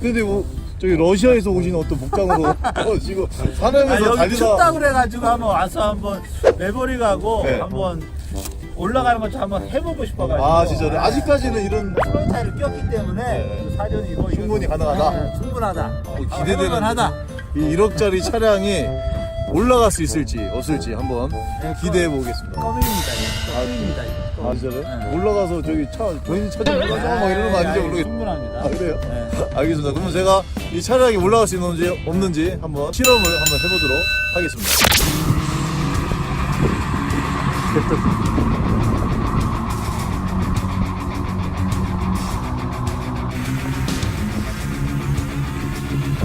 근데 뭐 저기 러시아에서 오신 어떤 목장으로 어, 지금 아, 산에서 여기 달리다 춥다 그래가지고 한번 와서 한번 메모리 가고 네. 한번 올라가는 것좀 한번 해보고 싶어가지고 아 진짜로 아직까지는 이런 프론타이를 꼈기 때문에 네. 사전이 이거 충분히 가능하다? 네, 충분하다 기대되는 하다 이 1억짜리 차량이 올라갈 수 있을지 없을지 한번 기대해 보겠습니다. 껌입니다 껌입니다 이거 아 진짜로? 네. 올라가서 저기 차 본인 차좀 올라가 막 이러는 거 아니죠? 네, 모르겠 충분합니다 아 그래요? 네. 알겠습니다. 그러면 제가 이 차량이 올라갈 수 있는지 없는지 한번 실험을 한번 해보도록 하겠습니다.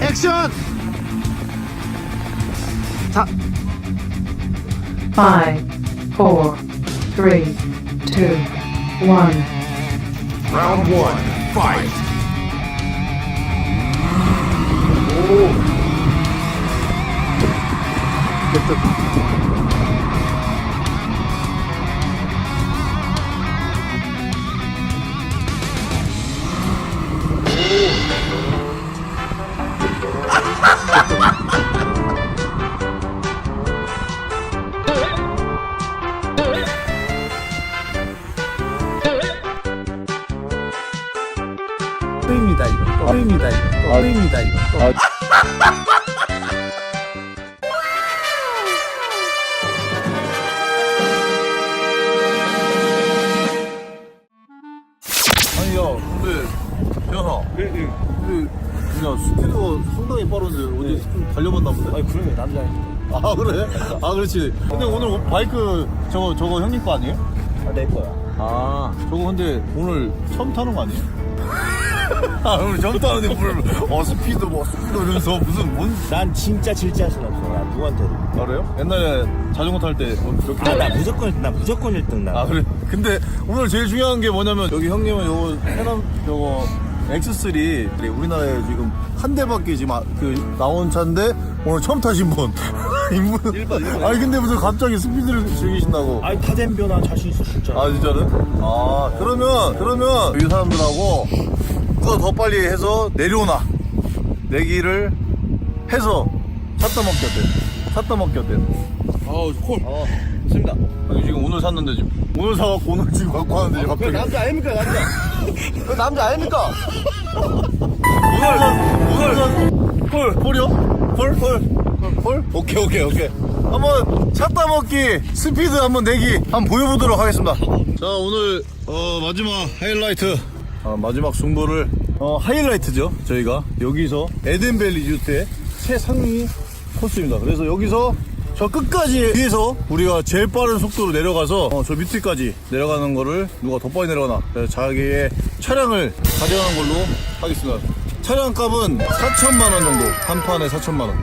액션! Five, four, three, two, one. Round one, fight! 껌입니다 이거. 이거. 껌입니다 이거. 아니 야 근데 현아. 근데 그냥 스피드가 상당히 빠른데 어디 좀 달려봤나 본데? 아니 그러면 남자 아 그래? 아 그렇지. 근데 오늘 바이크 저거 저거 형님 거 아니에요? 내 거야. 아 저거 근데 오늘 처음 타는 거 아니에요? 아 오늘 처음 타는데 뭘 어 스피드 뭐 스피드 이러면서 무슨 뭔 난 진짜 질지할 순 없어. 나 누구한테도. 아, 그래요? 옛날에 자전거 탈 때 뭐 이렇게 아, 나 무조건, 나 무조건 1등 나. 아 그래 근데 오늘 제일 중요한 게 뭐냐면 여기 형님은 요거 해남 요거 X3 우리나라에 지금 한 대밖에 지금 아- 그 나온 차인데 오늘 처음 타신 분 인분 일반 일반 아니 근데 무슨 갑자기 스피드를 즐기신다고 아니, 타덴 변화 자신 있어, 진짜. 아 진짜는? 아 그러면 그러면 이 사람들하고 누가 더 빨리 해서 내려오나 내기를 해서 샀다 먹기 어때? 샀다 먹기 어때? 아우 콜 어, 좋습니다 아니 지금 오늘 샀는데 지금 오늘 사갖고 오늘 지금 갖고 왔는데 갑자기 남자 아닙니까, 남자? 그 남자 아닙니까? 오늘 오늘 콜 콜이요? 콜? 콜? 콜? 오케이 오케이 오케이 한번 찼다 먹기 스피드 한번 내기 한번 보여보도록 하겠습니다 자 오늘 어, 마지막 하이라이트 어, 마지막 승부를 어, 하이라이트죠 저희가. 여기서 에덴벨 리조트의 최상위 코스입니다. 그래서 여기서 저 끝까지 위에서 우리가 제일 빠른 속도로 내려가서 어, 저 밑에까지 내려가는 거를 누가 더 빨리 내려가나. 자기의 차량을 가져가는 걸로 하겠습니다. 차량 값은 4천만 원 정도. 한 판에 4천만 원.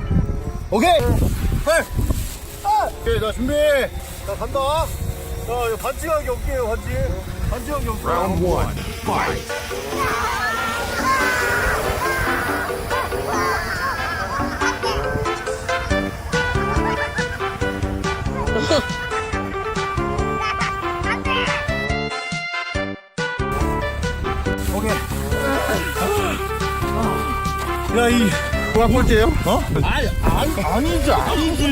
오케이! 해 오케이 자 준비! 자 간다. 자 반칙하게 없게요 반칙 Round one, fight! 오케이 야이 뭐야 꼴찌예요? 어? 아니, 아니, 아니지, 아니지.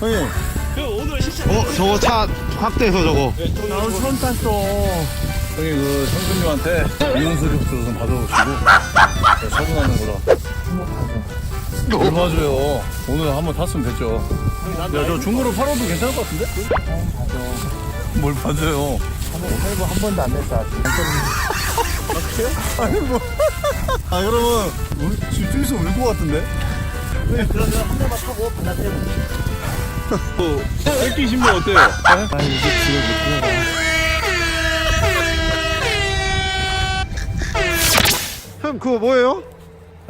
형님 어, 저거 차 확대해서 저거. 나 처음 탔어. 형님 그 형수님한테 이혼수리 좀 받아보시고 처분하는 거라 얼마 줘요 오늘 한번 탔으면 됐죠 야 저 중고로 팔아도 괜찮을 것 같은데? 뭘 봐줘요 할부 한 번도 안 냈어, 아직. 아니 뭐. 아 그러면 집중해서 울것 같은데? 그러면 한 대만 타고 반납해. 뺏기 신분 어때요? 아, 이게 들어가. 형, 그거 뭐예요?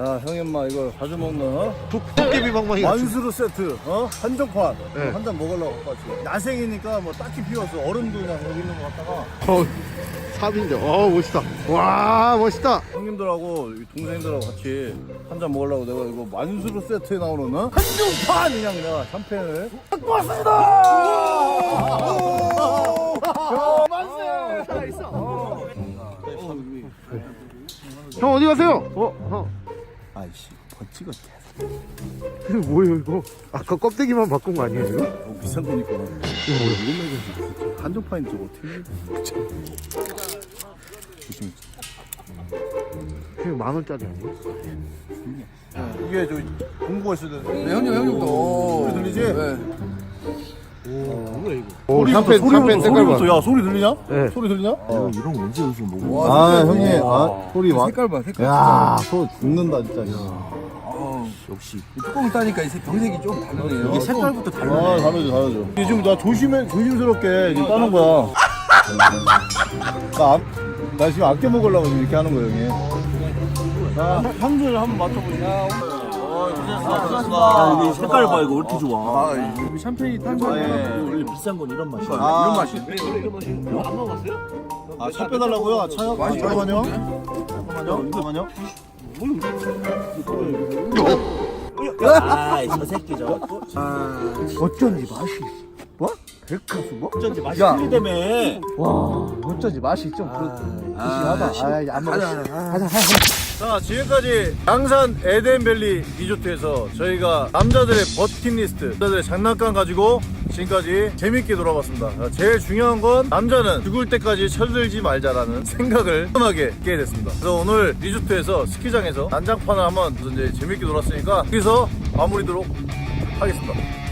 야 형님 엄마 이거 자주 먹는 어? 도깨비 방망이. 만수르 세트 어? 한정판 네. 한 잔 먹으려고 같이 야생이니까 뭐 딱히 피워서 얼음도 그냥 여기 있는 거 갖다가 어, 삽인데. 어, 멋있다. 와, 멋있다. 형님들하고 이 동생들하고 같이 한 잔 먹으려고 내가 이거 만수르 세트에 나오는 어? 한정판 그냥 내가 샴페인을 갖고 왔습니다 야, 만세 살아있어 형 어디 가세요? 어, 형. 번치가 이거 뭐예요 이거? 아까 껍데기만 바꾼 거 아니에요 이거? 어, 비싼 거니까 이거 뭐야 한정판인 저거 어떻게 조심 이거 만 원짜리 아니에요? 이게 저 있어야 되는데. 네, 형님 형님도 소리 들리지? 네. 오 샴페인 샴페인 색깔 봐. 야 소리 들리냐? 네. 소리 들리냐? 이거 이런 거 언제 여기서 먹어 아 형님 아 소리 와. 색깔 봐 색깔 야 소리 죽는다 진짜. 아, 역시 뚜껑을 따니까 이 색- 병색이 좀 다르네요 이게 색깔부터 아 다르네 다르죠 다르죠. 이게 지금 나 조심해 조심스럽게 지금 따는 거야. 나, 안- 나 지금 아껴 먹으려고 지금 이렇게 하는 거예요 형님. 자 향수를 한번 맡아보자. 아, 이게 색깔 봐 이거 왜 이렇게 좋아 아, 이 샴페인 탄 아, 거예요 예. 원래 비싼 건 이런 맛이야 아, 이런 맛이 아, 차 빼달라고요? 아, 차요? 아, 잠깐만요. 잠깐만요. 잠깐만요. 아저 새끼 저거 또 어쩐지 맛이 뭐? 백화수 뭐? 어쩐지 맛이 야. 틀리다며 와 어쩐지 맛이 좀 그, 아, 아이 안 먹어. 가자 가자. 자, 지금까지 양산 에덴밸리 리조트에서 저희가 남자들의 버킷리스트, 남자들의 장난감 가지고 지금까지 재밌게 놀아봤습니다. 자, 제일 중요한 건 남자는 죽을 때까지 철들지 말자라는 생각을 편하게 깨게 됐습니다. 그래서 오늘 리조트에서 스키장에서 난장판을 한번 이제 재밌게 놀았으니까 여기서 마무리도록 하겠습니다.